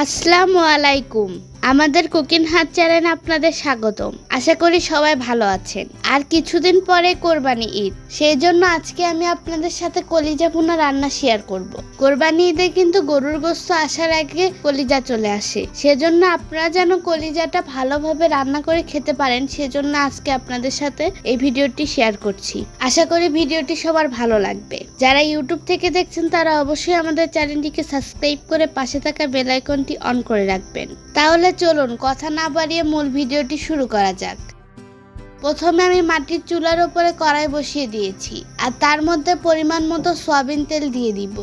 আসসালামু আলাইকুম। আমাদের কুকিং হাত চ্যানেলে আপনাদের স্বাগতম। আশা করি সবাই ভালো আছেন। আর কিছুদিন পরে কোরবানি ঈদ। সেই জন্য আজকে আমি আপনাদের সাথে কলিজা ভুনা রান্না শেয়ার করব। কোরবানি ঈদে কিন্তু গরুর গোস্ত আসার আগে কলিজা চলে আসে। সেজন্য আপনারা যেন কলিজাটা ভালোভাবে রান্না করে খেতে পারেন, সেজন্য আজকে আপনাদের সাথে এই ভিডিওটি শেয়ার করছি। আশা করি ভিডিওটি সবার ভালো লাগবে। যারা ইউটিউব থেকে দেখছেন, তারা অবশ্যই আমাদের চ্যানেলটিকে সাবস্ক্রাইব করে পাশে থাকা বেল আইকনটি অন করে রাখবেন। তাহলে চলুন, কথা না বাড়িয়ে মূল ভিডিওটি শুরু করা যাক। প্রথমে আমি মাটির চুলার উপরে কড়াই বসিয়ে দিয়েছি, আর তার মধ্যে পরিমাণ মতো সয়াবিন তেল দিয়ে দিব।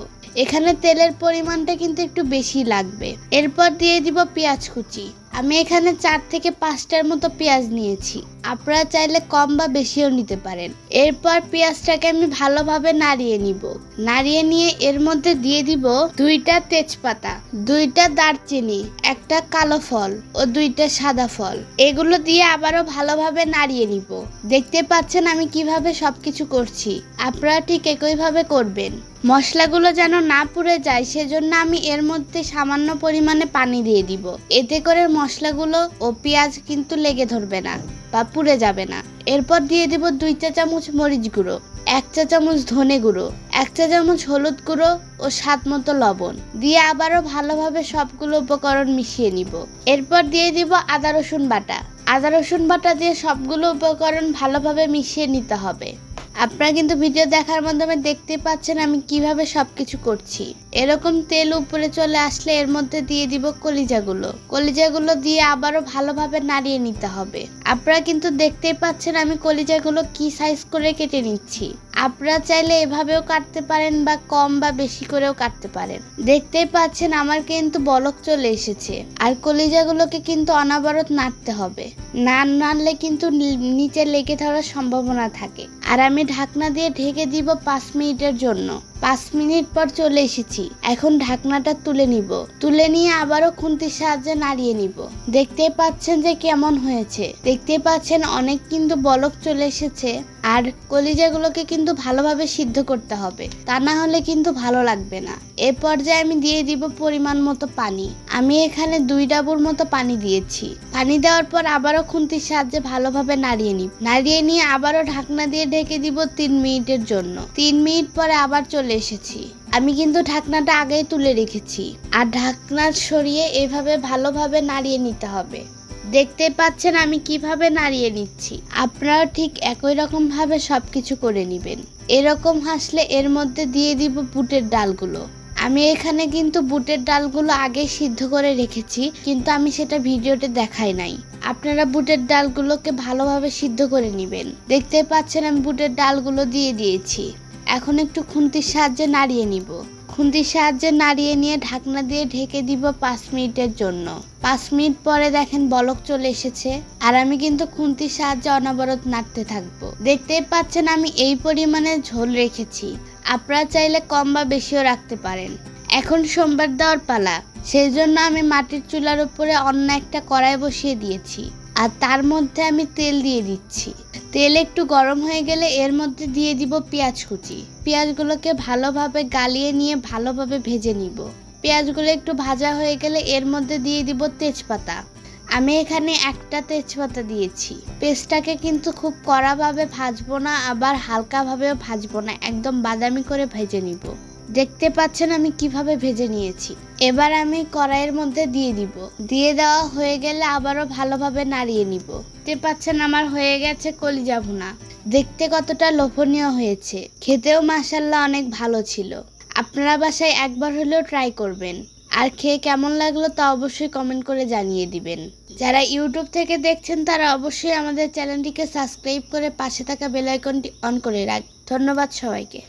এখানে তেলের পরিমাণটা কিন্তু একটু বেশি লাগবে। এরপর দিয়ে দিব পেঁয়াজ কুচি। আমি এখানে চার থেকে পাঁচটার মতো পেঁয়াজ নিয়েছি। আপনারা চাইলে কম বা বেশিও নিতে পারেন। এরপর পেঁয়াজটাকে আমি ভালোভাবে নাড়িয়ে নিব। নাড়িয়ে নিয়ে এর মধ্যে দিয়ে দিব দুইটা তেজপাতা, দুইটা দারচিনি, একটা কালো ফল ও দুইটা সাদা ফল। এগুলো দিয়ে আবারও ভালোভাবে নাড়িয়ে নিব। দেখতে পাচ্ছেন আমি কীভাবে সবকিছু করছি। আপনারা ঠিক একইভাবে করবেন। মশলাগুলো যেন না পুড়ে যায়, সেজন্য আমি এর মধ্যে সামান্য পরিমাণে পানি দিয়ে দিব। এতে করে মশলাগুলো ও পেঁয়াজ কিন্তু লেগে ধরবে না বা পুড়ে যাবে না। এরপর দিয়ে দিব দুই চা চামচ মরিচ গুঁড়ো, এক চা চামচ ধনে গুঁড়ো, এক চা চামচ হলুদ গুঁড়ো ও স্বাদ মতো লবণ। দিয়ে আবারও ভালোভাবে সবগুলো উপকরণ মিশিয়ে নিব। এরপর দিয়ে দিব আদা রসুন বাটা। আদা রসুন বাটা দিয়ে সবগুলো উপকরণ ভালোভাবে মিশিয়ে নিতে হবে। আপনারা কিন্তু ভিডিও দেখার মাধ্যমে দেখতে পাচ্ছেন আমি কীভাবে সব কিছু করছি। এরকম তেল উপরে চলে আসলে এর মধ্যে দিয়ে দিব কলিজাগুলো। কলিজাগুলো দিয়ে আবারও ভালোভাবে নাড়িয়ে নিতে হবে। আপনারা কিন্তু দেখতেই পাচ্ছেন আমি কলিজাগুলো কি সাইজ করে কেটে নিচ্ছি। আপনারা চাইলে এভাবেও কাটতে পারেন বা কম বা বেশি করেও কাটতে পারেন। দেখতেই পাচ্ছেন আমার কিন্তু বলক চলে এসেছে। আর কলিজাগুলোকে কিন্তু অনাবরত নাড়তে হবে। না নাড়লে কিন্তু নিচে লেগে ধরার সম্ভাবনা থাকে। আর আমি ঢাকনা দিয়ে ঢেকে দিব পাঁচ মিনিটের জন্য। পাঁচ মিনিট পর চলে এসেছি। এখন ঢাকনাটা তুলে নিব। তুলে নিয়ে আবারও খুন্তির সাহায্যে নাড়িয়ে নিব। দেখতে পাচ্ছেন যে কেমন হয়েছে। দেখতে পাচ্ছেন অনেক কিন্তু বলক চলে এসেছে। আর কলিজাগুলোকে কিন্তু ভালোভাবে সিদ্ধ করতে হবে। তা না হলে কিন্তু ভালো লাগবে না। এ পর্যায়ে আমি দিয়ে দিব পরিমাণ মতো পানি। আমি এখানে দুই ডাবুর মতো পানি দিয়েছি। পানি দেওয়ার পর আবারও খুন্তির সাহায্যে ভালোভাবে নাড়িয়ে নিব। নাড়িয়ে নিয়ে আবারও ঢাকনা দিয়ে ঢেকে দিব তিন মিনিটের জন্য। তিন মিনিট পরে আবার চলে এসেছি। আমি কিন্তু ঢাকনাটা আগেই তুলে রেখেছি। আর ঢাকনা সরিয়ে এভাবে ভালোভাবে নাড়িয়ে নিতে হবে। দেখতে পাচ্ছেন আমি কীভাবে নাড়িয়ে নিচ্ছি। আপনারাও ঠিক একই রকম ভাবে সবকিছু করে নেবেন। এরকম হাসলে এর মধ্যে দিয়ে দিব বুটের ডালগুলো। আমি এখানে কিন্তু বুটের ডালগুলো আগে সিদ্ধ করে রেখেছি, কিন্তু আমি সেটা ভিডিওতে দেখাই নাই। আপনারা বুটের ডালগুলোকে ভালোভাবে সিদ্ধ করে নেবেন। দেখতে পাচ্ছেন আমি বুটের ডালগুলো দিয়ে দিয়েছি। এখন একটু খুন্তির সাহায্যে নাড়িয়ে নিব। খুন্তির সাহায্যে নাড়িয়ে নিয়ে ঢাকনা দিয়ে ঢেকে দিব পাঁচ মিনিটের জন্য। পাঁচ মিনিট পরে দেখেন বলক চলে এসেছে। আর আমি কিন্তু খুন্তির সাহায্যে অনবরত নাড়তে থাকব। দেখতেই পাচ্ছেন আমি এই পরিমাণে ঝোল রেখেছি। আপনারা চাইলে কম বা বেশিও রাখতে পারেন। এখন সোমবার দেওয়ার পালা। সেই জন্য আমি মাটির চুলার উপরে অন্য একটা কড়াই বসিয়ে দিয়েছি। আর তার মধ্যে আমি তেল দিয়ে দিচ্ছি। তেল একটু গরম হয়ে গেলে এর মধ্যে দিয়ে দিব পেঁয়াজ কুচি। পেঁয়াজগুলোকে ভালোভাবে গালিয়ে নিয়ে ভালোভাবে ভেজে নিব। পেঁয়াজগুলো একটু ভাজা হয়ে গেলে এর মধ্যে দিয়ে দিব তেজপাতা। আমি এখানে একটা তেজপাতা দিয়েছি। পেস্টটাকে কিন্তু খুব কড়াভাবে ভাজবো না, আবার হালকাভাবেও ভাজবো না। একদম বাদামি করে ভেজে নিব। দেখতে পাচ্ছেন আমি কীভাবে ভেজে নিয়েছি। এবার আমি কড়াইয়ের মধ্যে দিয়ে দিব। দিয়ে দেওয়া হয়ে গেলে আবারও ভালোভাবে নাড়িয়ে নিব। দেখতে পাচ্ছেন আমার হয়ে গেছে কলিজা ভুনা। দেখতে কতটা লোভনীয় হয়েছে। খেতেও মাসাল্লাহ অনেক ভালো ছিল। আপনারা বাসায় একবার হলেও ট্রাই করবেন। আর খেয়ে কেমন লাগল তা অবশ্যই কমেন্ট করে জানিয়ে দিবেন। যারা ইউটিউব থেকে দেখছেন তারা অবশ্যই আমাদের চ্যানেলটিকে সাবস্ক্রাইব করে পাশে থাকা বেল আইকনটি অন করে রাখ। ধন্যবাদ সবাইকে।